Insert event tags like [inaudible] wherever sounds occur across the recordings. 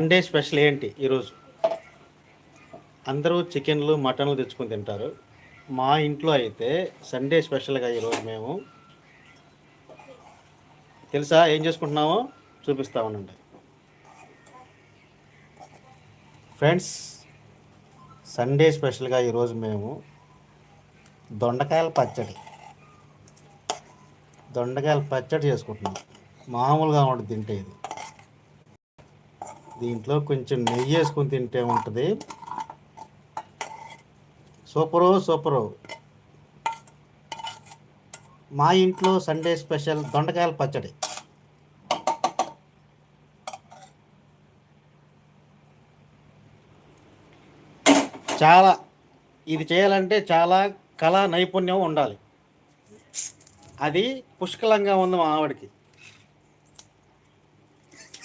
Sunday special ఏంటి ఈరోజు అందరూ చికెన్లు మటన్లు తెచ్చుకొని తింటారు. మా ఇంట్లో అయితే సండే స్పెషల్గా ఈరోజు మేము తెలుసా? ఏం చేసుకుంటున్నామో చూపిస్తా ఉండండి. ఫ్రెండ్స్ సండే స్పెషల్గా ఈరోజు మేము దొండకాయల పచ్చడి దొండకాయల పచ్చడి చేసుకుంటున్నాం. మామూలుగా ఉంటుంది తింటే ఇది. దీంట్లో కొంచెం నెయ్యి వేసుకొని తింటే ఉంటుంది. Super super. మా ఇంట్లో సండే స్పెషల్ దొండకాయల పచ్చడి. చాలా ఇది చేయాలంటే చాలా కళా నైపుణ్యం ఉండాలి. అది పుష్కలంగా ఉంది మా ఆవిడకి.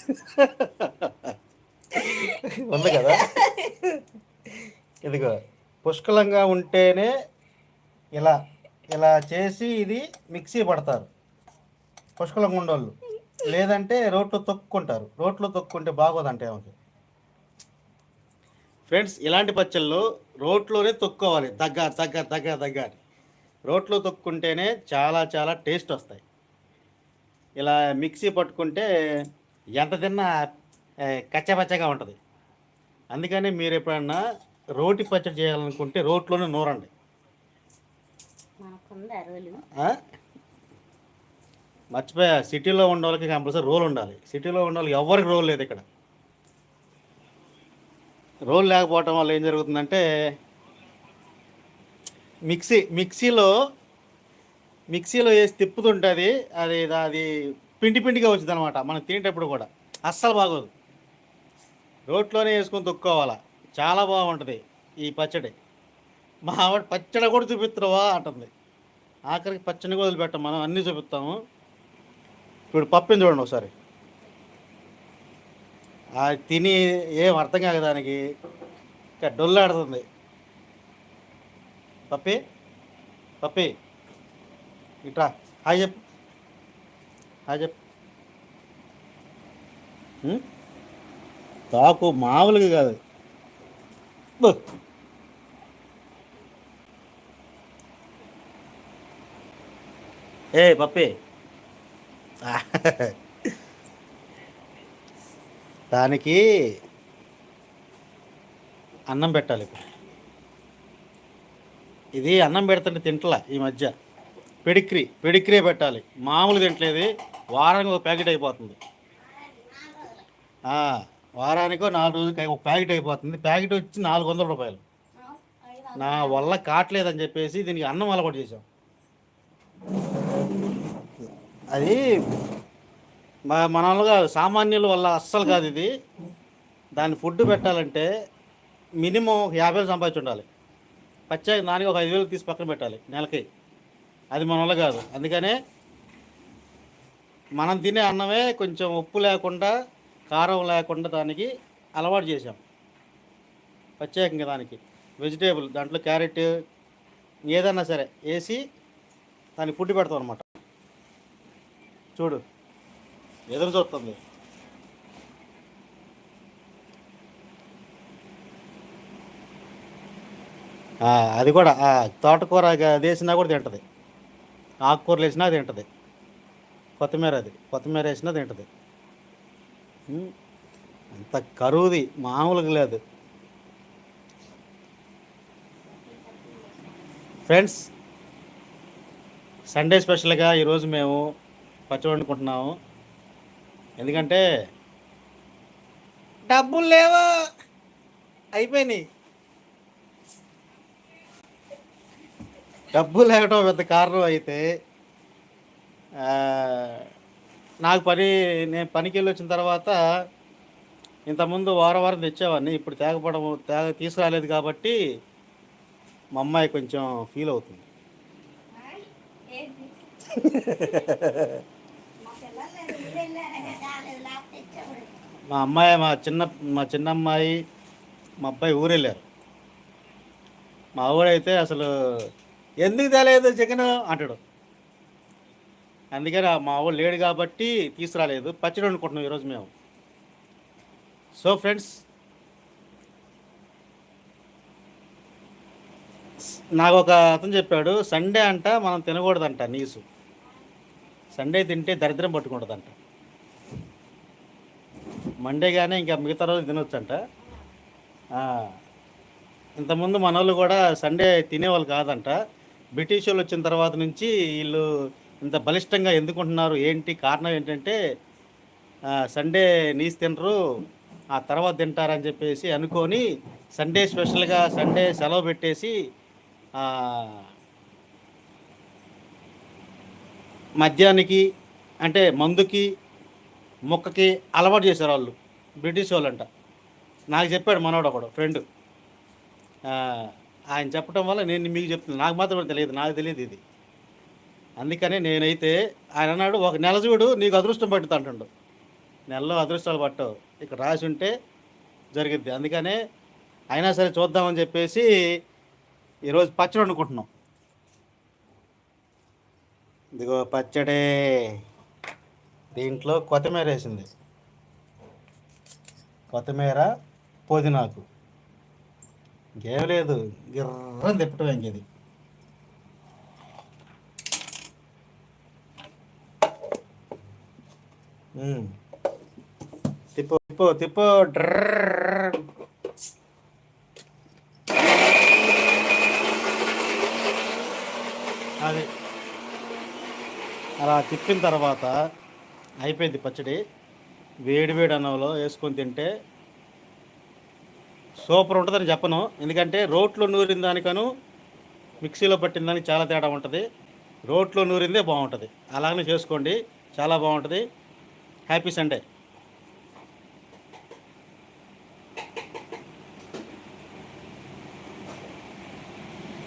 [laughs] ఉంది కదా? ఇదిగో పుష్కలంగా ఉంటేనే ఇలా ఇలా చేసి ఇది మిక్సీ పడతారు. పుష్కలంగా ఉండోళ్ళు. లేదంటే రోట్లో తొక్కుంటారు. రోట్లో తొక్కుంటే బాగోదంటే ఆమెకి ఫ్రెండ్స్ ఇలాంటి పచ్చళ్ళు రోట్లోనే తొక్కోవాలి. దగ్గ దగ్గ దగ్గ దగ్గ రోడ్లో రోట్లో తొక్కుంటేనే చాలా చాలా టేస్ట్ వస్తాయి. ఇలా మిక్సీ పట్టుకుంటే ఎంత తిన్నా కచ్చపచ్చగా ఉంటుంది. అందుకని మీరు ఎప్పుడన్నా రోటి పచ్చడి చేయాలనుకుంటే రోట్లోనే నూరండి? మర్చిపోయా. సిటీలో ఉన్న వాళ్ళకి కంపల్సరీ రోల్ ఉండాలి. సిటీలో ఉన్న వాళ్ళకి ఎవరికి రోల్ లేదు ఇక్కడ. రోల్ లేకపోవటం వల్ల ఏం జరుగుతుందంటే మిక్సీ మిక్సీలో మిక్సీలో వేసి తిప్పుతుంటుంది. అది అది పిండి పిండిగా వచ్చింది అనమాట మనం తినేటప్పుడు కూడా. అస్సలు బాగోదు. రోట్లోనే వేసుకొని తొక్కోవాలా చాలా బాగుంటుంది ఈ పచ్చడి. మా ఆవిడ పచ్చడి కూడా చూపిస్తున్నావా అంటుంది. ఆఖరికి పచ్చడి కూడా వదిలిపెట్టాం మనం అన్నీ చూపిస్తాము. ఇప్పుడు పప్పుని చూడండి ఒకసారి. అది తిని ఏం అర్థం కాక దానికి ఇంకా డొల్లాడుతుంది. పప్పి పప్పి ఇట్రా హాయ్ చెప్పు హాయ్ చెప్పు. తాకు మామూలుగా కాదు. ఏ పప్పి. దానికి అన్నం పెట్టాలి ఇప్పుడు. ఇది అన్నం పెడుతుంటే తింటలా ఈ మధ్య. పెడిక్రీ పెడిక్రీ పెట్టాలి. మామూలు తింటలేదు. వారానికి ఒక ప్యాకెట్ అయిపోతుంది. ఆ, వారానికో నాలుగు రోజులకి ఒక ప్యాకెట్ అయిపోతుంది. ప్యాకెట్ వచ్చి నాలుగు వందల రూపాయలు. నా వల్ల కావట్లేదని చెప్పేసి దీనికి అన్నం అలవాటు చేసాం అది మా- మన కాదు సామాన్యుల వల్ల అస్సలు కాదు ఇది. దాన్ని ఫుడ్ పెట్టాలంటే మినిమం ఒక యాభై వేలు సంపాదించి ఉండాలి పచ్చాయి దానికి ఒక ఐదు వేలు తీసి పక్కన పెట్టాలి నెలకి. అది మన వల్ల కాదు. అందుకనే మనం తినే అన్నమే కొంచెం ఉప్పు లేకుండా కారం లేకుండా దానికి అలవాటు చేసాం ప్రత్యేకంగా దానికి. వెజిటేబుల్ దాంట్లో క్యారెట్ ఏదన్నా సరే వేసి దానికి ఫుడ్ పెడతాం అనమాట చూడు ఎదురు చూస్తుంది. అది కూడా తోటకూర వేసినా కూడా తింటుంది. ఆకుకూరలు వేసినా తింటుంది. కొత్తిమీర అది కొత్తిమీర వేసినా తింటుంది. అంత కరువుది మామూలుగా లేదు. ఫ్రెండ్స్ సండే స్పెషల్గా ఈరోజు మేము పచ్చడి వండుకుంటున్నాము. ఎందుకంటే డబ్బులు లేవా. అయిపోయినాయి. డబ్బు లేకటం పెద్ద కారణం అయితే నాకు పని నేను పనికి వెళ్ళి వచ్చిన తర్వాత ఇంతకుముందు వారం వారం తెచ్చేవాడిని. ఇప్పుడు తేగపడము తేగ తీసుకురాలేదు కాబట్టి మా అమ్మాయి కొంచెం ఫీల్ అవుతుంది. మా అమ్మాయి మా చిన్న మా చిన్న అమ్మాయి మా అబ్బాయి ఊరెళ్ళారు. మా ఊడైతే అసలు ఎందుకు తేలేదు చికెన్? అంటాడు. అందుకని మా వాళ్ళు లేడు కాబట్టి తీసుకురాలేదు. పచ్చడి వండుకుంటున్నాం ఈరోజు మేము. సో ఫ్రెండ్స్ నాకు ఒక అతను చెప్పాడు సండే అంట మనం తినకూడదంట నీసు. సండే తింటే దరిద్రం పట్టుకుంటుందంట. మండే కానీ ఇంకా మిగతా రోజు తినొచ్చంట. ఇంతకుముందు మన వాళ్ళు కూడా సండే తినేవాళ్ళు కాదంట. బ్రిటిష్ వాళ్ళు వచ్చిన తర్వాత నుంచి వీళ్ళు ఇంత బలిష్టంగా ఎందుకుంటున్నారు? ఏంటి కారణం ఏంటంటే సండే నీస్ తినరు ఆ తర్వాత తింటారని చెప్పేసి అనుకొని సండే స్పెషల్గా సండే సెలవు పెట్టేసి మద్యానికి అంటే మందుకి మొక్కకి అలవాటు చేశారు వాళ్ళు. బ్రిటిష్ వాళ్ళంట. నాకు చెప్పాడు మనోడు ఒకడు ఫ్రెండ్. ఆయన చెప్పడం వల్ల నేను మీకు చెప్తున్నాను నాకు మాత్రం తెలియదు నాకు తెలియదు ఇది. అందుకని నేనైతే ఆయన అన్నాడు ఒక నెల చూడు నీకు అదృష్టం పట్టుతా అంటుండు. నెలలో అదృష్టాలు పట్టవు. ఇక్కడ రాసి ఉంటే జరిగిద్ది. అందుకనే అయినా సరే చూద్దామని చెప్పేసి ఈరోజు పచ్చడి వండుకుంటున్నాం. ఇదిగో పచ్చడే. దీంట్లో కొత్తిమీర వేసింది. కొత్తిమీర పుదీనాకు. ఇంకేం లేదు. గిర్రం తిప్పటం ఇంక ఇది. తిప్పు తిప్పు తిప్పు. డ్రర్. అది. అలా తిప్పిన తర్వాత అయిపోయింది పచ్చడి. వేడి వేడి అన్నంలో వేసుకొని తింటే సూపర్ ఉంటుందని చెప్పను. ఎందుకంటే రోట్లో నూరిన దానికను మిక్సీలో పట్టిన దానికి చాలా తేడా ఉంటుంది. రోట్లో నూరిందే బాగుంటుంది. అలాగనే చేసుకోండి. చాలా బాగుంటుంది. Happy Sunday.